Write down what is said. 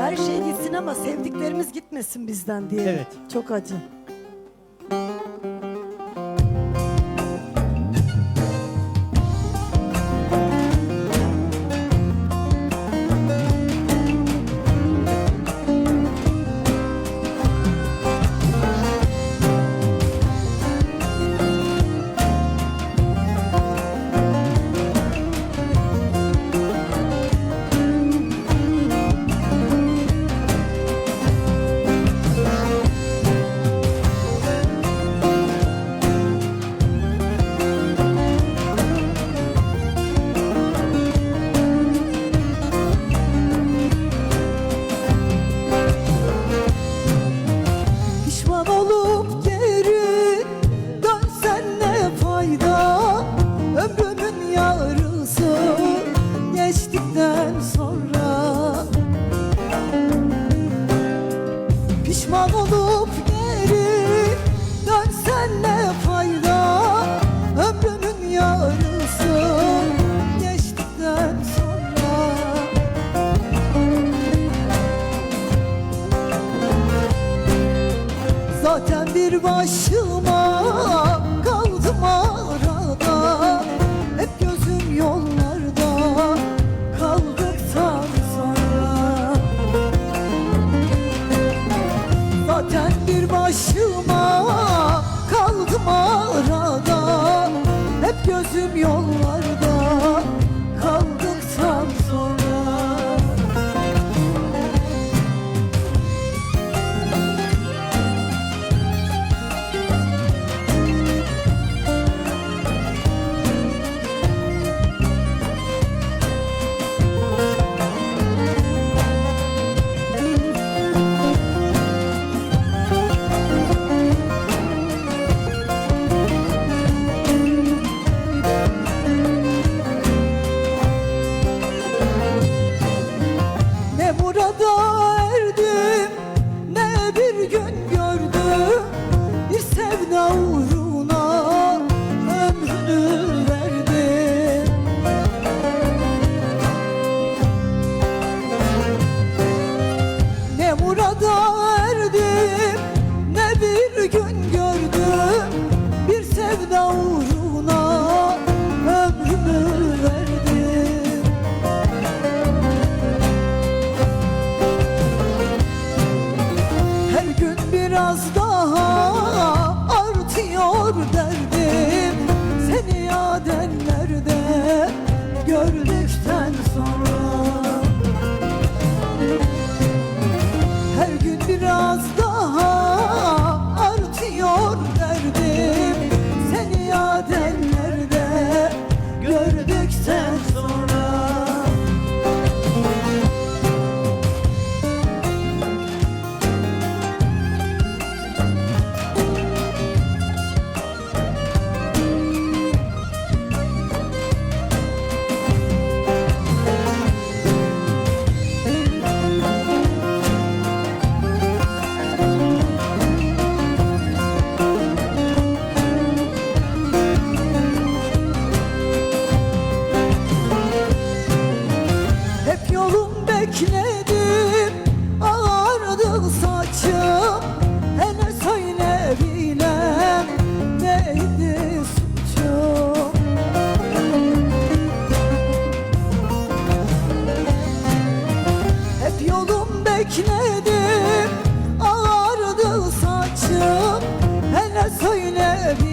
Her şey gitsin ama sevdiklerimiz gitmesin bizden diye. Evet. Çok acı. Ömrümün yarısı geçtikten sonra Pişman olup geri dönsen ne fayda? Ömrümün yarısı geçtikten sonra Zaten bir başıma Hep gözüm yollarda Ne burada erdim ne bir gün gördüm. Bir sevda uğruna ömrümü verdim. Ne burada erdim ne bir gün gördüm. Bir sevda uğruna yolum bekledim. Ağardı saçım Hele söyle bilem Neydi suçum? Hep yolum bekledim Ağardı saçım Hele söyle bilem